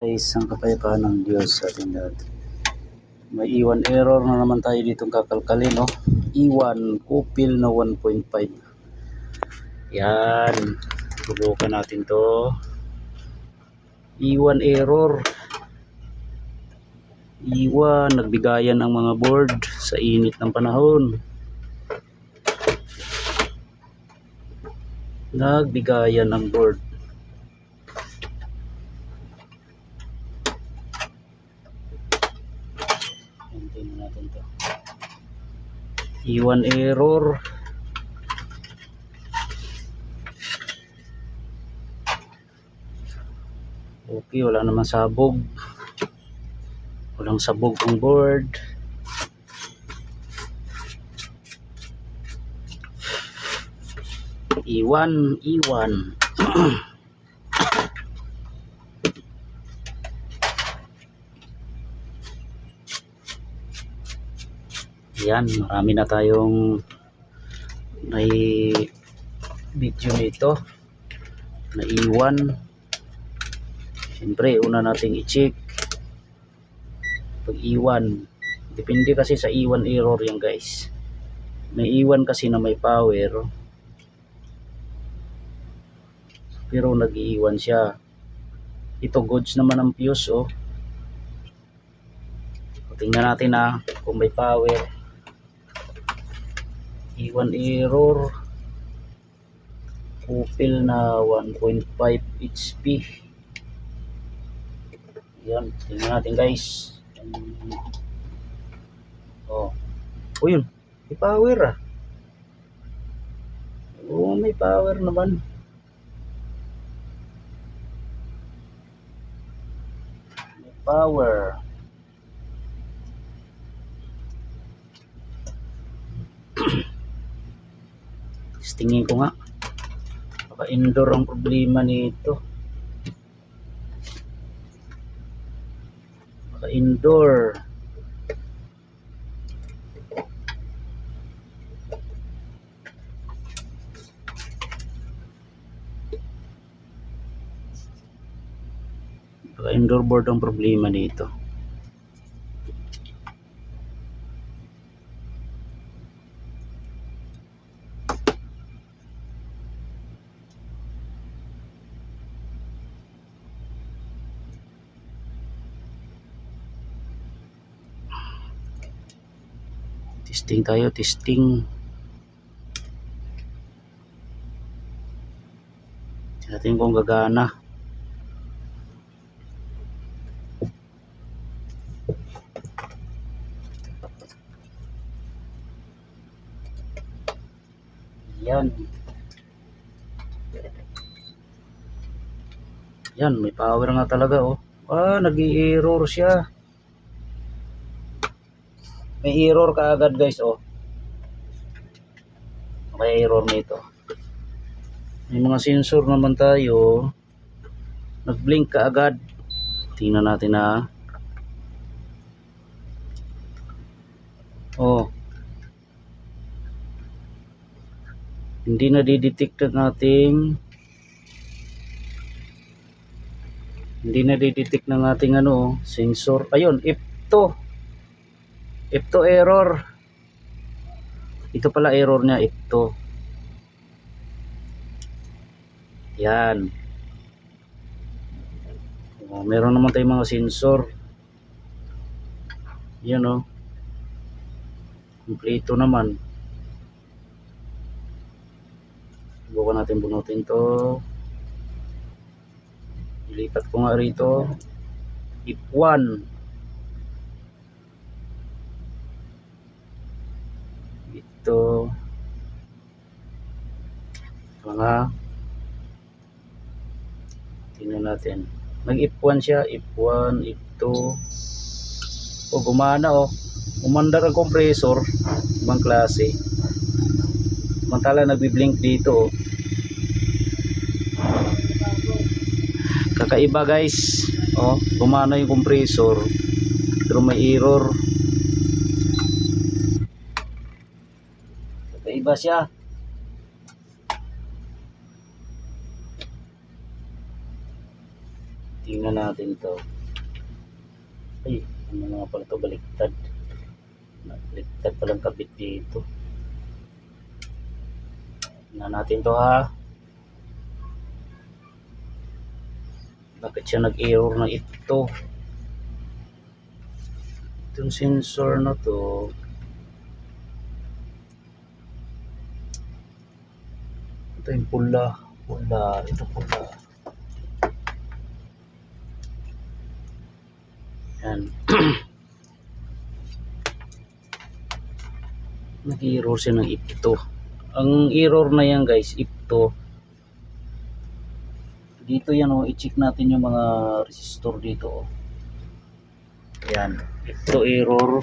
ay isang kapayapaan ng Diyos sa ating lahat. May iwan error na naman tayo ditong kakalkalin, no? Iwan, kupil na 1.5. Yan. Subukan natin to. Iwan error. Iwan, nagbigayan ang mga board sa init ng panahon. Nagbigayan ang board. Hintayin natin to. Iwan error. Okay, wala naman sabog. Walang sabog ang board. Iwan, iwan. Yan, marami na tayong may video nito na iwan. Siyempre, una nating i-check pag iwan. Depende kasi sa iwan error yan guys. May iwan kasi na may power. Pero nag-iiwan siya. Ito goods naman ang fuse oh. Tingnan natin ah kung may power. Iwan error. Kupil na 1.5 HP. Yan, tingnan natin guys. Oh. Oh yun, may power ah. Oh, may power naman. May power. Tingin ko nga. Baka indoor ang problema nito. Baka indoor. Baka indoor board ang problema nito. Testing tayo, testing. Natin kung gagana. Yan. Yan, may power nga talaga oh. Ah, nag-i-error siya. May error ka agad guys oh. May error nito. May mga sensor naman tayo. Nag-blink ka agad. Tingnan natin na. Oh. Hindi na didetect ng ating hindi na didetect ng ating ano sensor. Ayun, F2. F2 error. Ito pala error niya, F2. Yan. Oh, meron naman tayong mga sensor. Yan oh. Kompleto naman. Subukan natin bunutin to. Ilipat ko nga rito. If1. Ito. Mga tingnan natin. Nag-if1 siya. If1, if2. O gumana oh. Umandar ang compressor. Ibang klase. Samantala nagbi-blink dito oh. Kakaiba guys. Oh, gumana yung compressor. Pero may error. Kakaiba siya. Tingnan tingnan natin to ay ano nga pala to baliktad. Baliktad palang kabit dito. Tingnan natin to ha? Bakit siya nag-error na ito? Itong sensor na to. Ito yung pula. Pula. Ito pula yan nag-error siya ng ipto. Ang error na yan guys ipto. Dito yan oh. I-check natin yung mga resistor dito oh. Yan ipto error.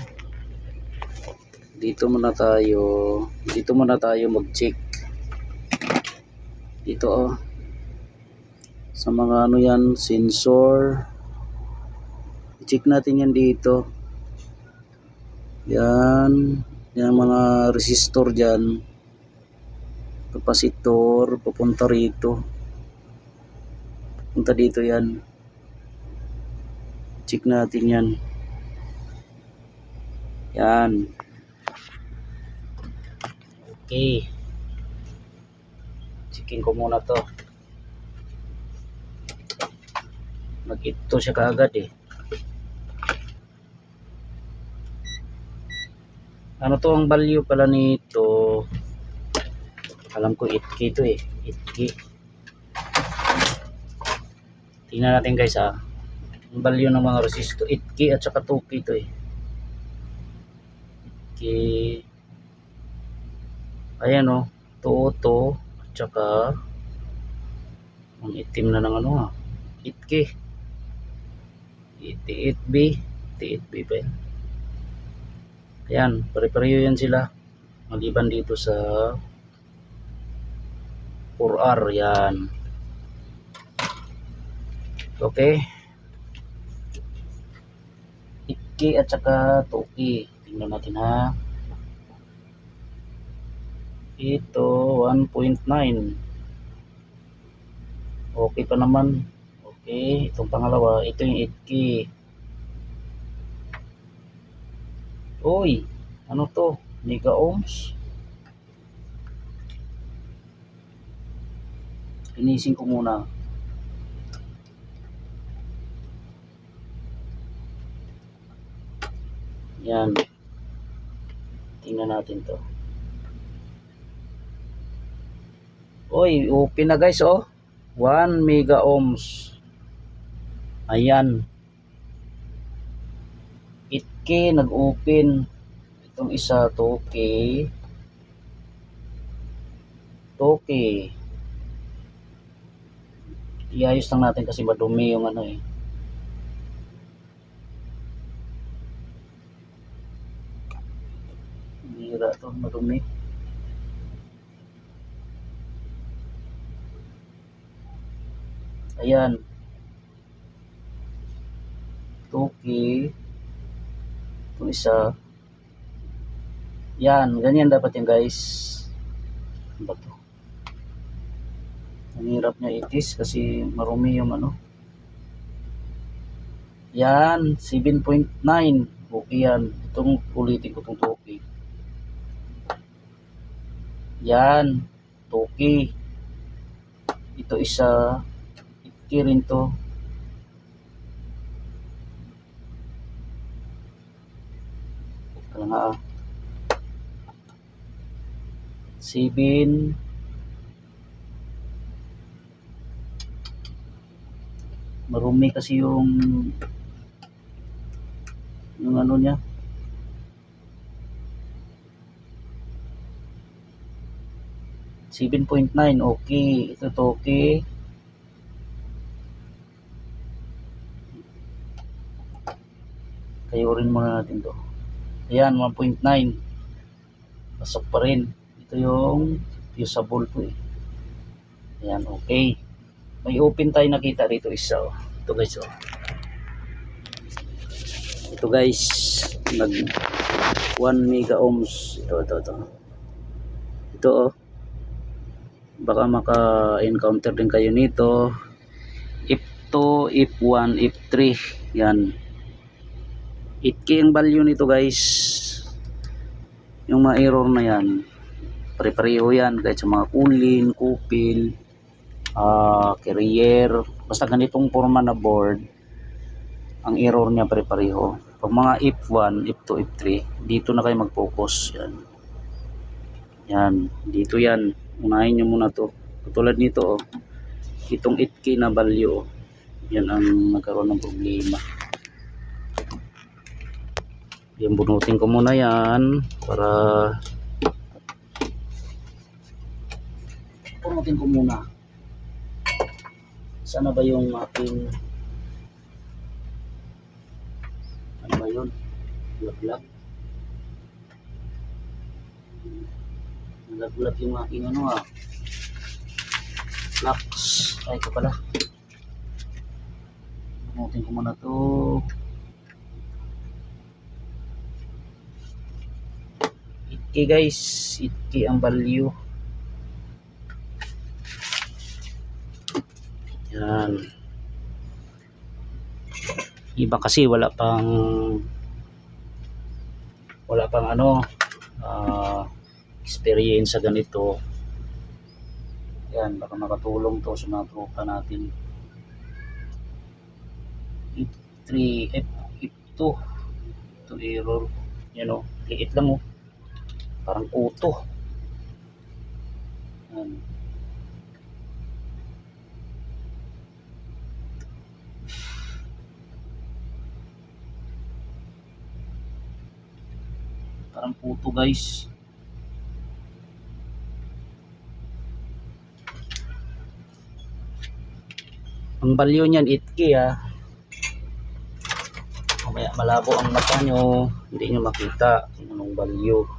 Dito muna tayo. Dito muna tayo mag-check. Dito oh. Sa mga ano yan sensor i-check natin yan dito yan yan mga resistor dyan kapasitor papunta rito punta dito yan. Check natin yan yan. Okay checking ko muna to nag ito siya kaagad eh ano to ang value pala nito? Alam ko 8k to eh. 8k tingnan natin guys ah ang value ng mga resistor 8k at saka 2k to eh. 8k ayan oh. To to at saka ang itim na ng ano ah 8k 88b 88b pa yan ayan pare-pareho yan sila. Maliban dito sa 4R yan okay. 8k at saka 2k tingnan natin ha? Ito 1.9 okay pa naman. Okay itong pangalawa ito yung 8k Uy, ano to? Mega ohms? Linisin ko muna. Yan. Tingnan natin to. Uy, open na guys oh. 1 mega ohms. Ayan. 8K nag-open. Itong isa 2K. 2K. Iayos lang natin kasi madumi yung ano eh. Hira to, madumi. Ayan. 2K. Itong isa. Yan, ganyan dapat yan guys. Ano? Ang hirap niya itis kasi marumi yung ano. Yan, 7.9. Okay yan. Itong ulitin ko itong 2K. Yan, 2K. Ito isa. 8K rin to. Kaya nga ah. 7 marumi kasi yung yung ano niya Seven point nine, okay. Ito to okay. Kayurin muna natin to. Ayan, 1.9. Pasok pa rin. Ito yung usable to eh. Ayan, okay. May open tayo nakita rito isa oh. Ito guys oh. Ito guys, nag 1 mega ohms. Ito, ito, ito. Ito oh. Baka maka-encounter din kayo nito. If F2, F1, F3. Yan. 8K ang value nito guys. Yung mga error na yan. Pare-pareho yan kahit sa mga kulin, kupil, ah carrier. Basta ganitong forma na board, ang error niya pare-pareho. Pag mga F1, F2, F3, dito na kayo mag-focus. Yan. Yan. Dito yan. Unahin nyo muna to. Katulad nito, oh. Itong 8K na value, oh. Yan ang nagkaroon ng problema. Yan, bunutin ko muna yan para bunutin ko muna. Sana ba yung aking ano ba yun? Laglag. Nalaglag yung aking ano ah. Flux. Ay, ito pala. Bunutin ko muna to. Itki guys. Itki ang value. Yan. Iba kasi wala pang wala pang ano ah, experience sa ganito. Yan, baka makatulong to sa mga tropa natin. F3, F, F2. Ito error. Yan o, liit lang o. Parang uto. Yan. Parang puto guys. Ang value niyan 8K ah. Mamaya malabo ang mata nyo. Hindi nyo makita anong value.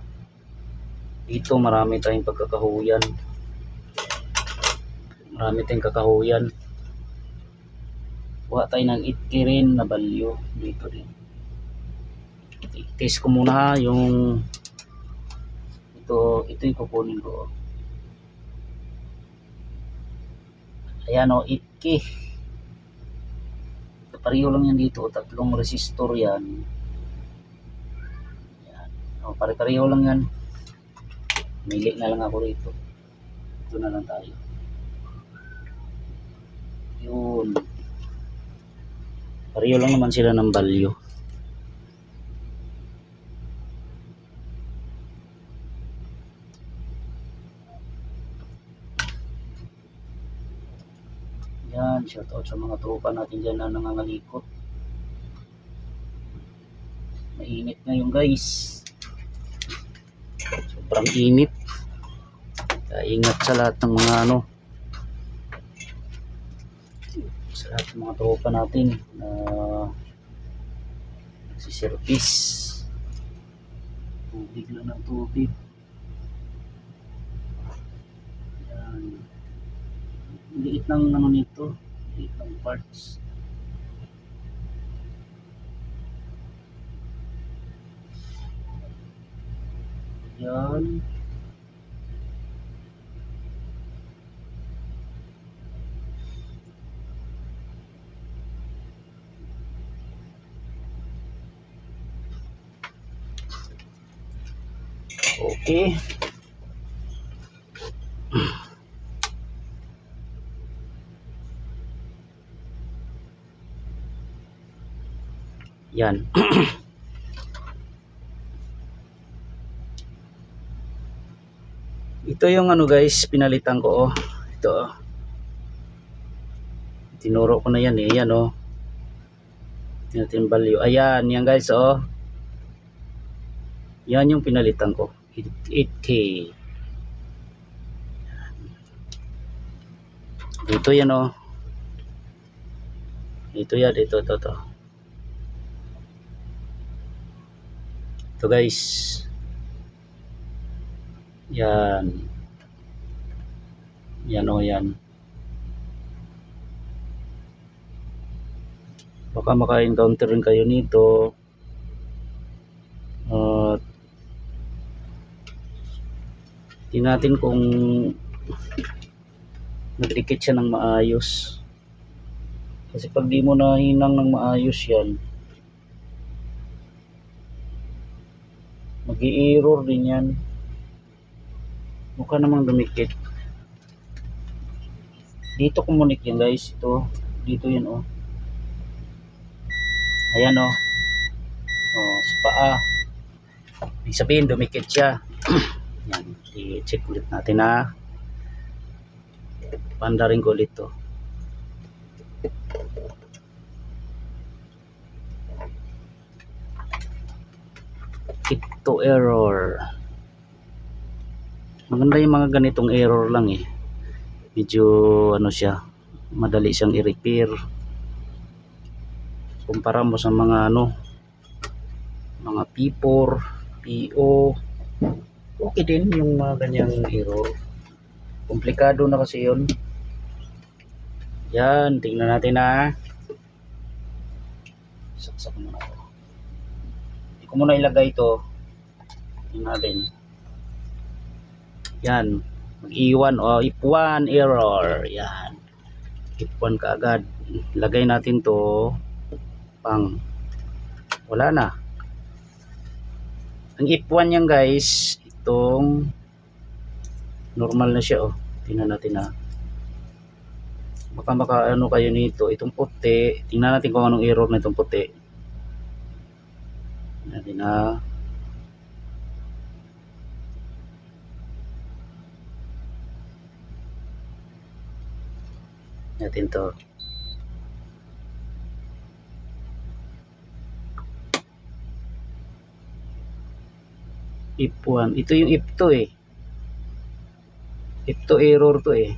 Dito marami tayong pagkakahuyan. Marami tayong kakahuyan. Kuha tayo ng 8K rin na value. Dito rin. I-test ko muna yung ito, ito yung kukunin ko. Ayan o, 8K. Pareho lang yan dito, tatlong resistor yan. Ayan. O, pare-pareho lang yan. Mili na lang ako rito. Ito na lang tayo. Yun. Pareho lang naman sila ng value. Yan, shout out sa mga tropa natin dyan na nangangalikot. Mainit ngayon guys. Sobrang init. Kaya ingat sa lahat ng mga ano. Sa lahat ng mga tropa natin na si service. Tubig lang ng tubig. Yan liit ng ano nito liit ng parts yan okay Yan. Ito yung ano guys, pinalitan ko oh. Ito oh. Tinuro ko na yan eh. Yan oh. Value. Ayan, yan guys oh. Yan yung pinalitan ko. 8K. Dito yan oh. Ito yan, ito, ito, ito. Ito guys. Yan. Yan o yan. Baka maka-encounter rin kayo nito. At tingnan natin kung nagdikit siya ng maayos. Kasi pag di mo na hinang ng maayos yan, mag error din yan. Mukha namang dumikit. Dito kumunik yan guys. Ito. Dito yan oh. Ayan oh. Oh, sa paa. Ibig sabihin dumikit siya. yan. I-check ulit natin ha. Pandarin ko ulit to. ito error maganda yung mga ganitong error lang eh. Medyo ano siya madali siyang i-repair. Kumpara mo sa mga ano mga P4 PO okay din yung mga ganyang error. Komplikado na kasi yun. Yan tingnan natin na. Saksak mo na to hindi ko muna ilagay ito. Tingnan natin yan. Mag-iwan o if one error. Yan. If one kaagad lagay natin to pang wala na. Ang if one yan guys itong normal na siya oh. Tingnan natin na baka maka ano kayo nito itong puti. Tingnan natin kung anong error na itong puti. Tingnan natin na natin to. If 1 ito yung if 2 eh. If 2 error to eh.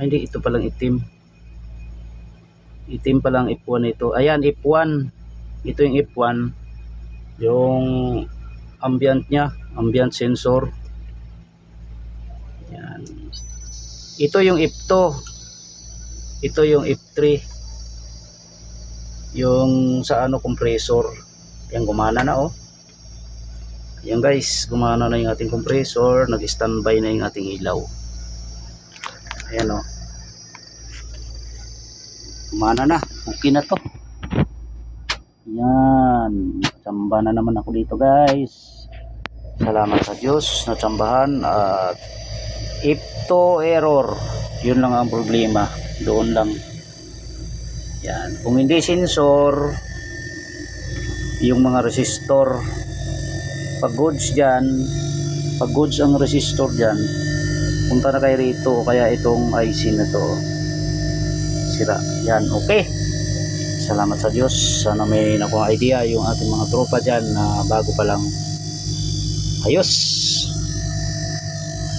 Ay hindi. Ito palang itim. Itim palang if 1 ito. Ayan if 1 ito yung if 1 yung ambient nya ambient sensor. Yan ito yung if 2 ito yung if 3 yung sa ano compressor. Yan gumana na oh. Yan guys gumana na yung ating compressor. Nag standby na yung ating ilaw. Ayan oh. Gumana na. Okay na to. Yan. Tsamba na naman ako dito guys. Salamat sa Diyos natsambahan at if to error yun lang ang problema doon lang. Yan. Kung hindi sensor yung mga resistor pag goods dyan pag goods ang resistor dyan punta na kayo rito kaya itong IC na to. Sira. Yan okay. Salamat sa Diyos. Sana may nakuha idea yung ating mga tropa dyan na bago pa lang. Ayos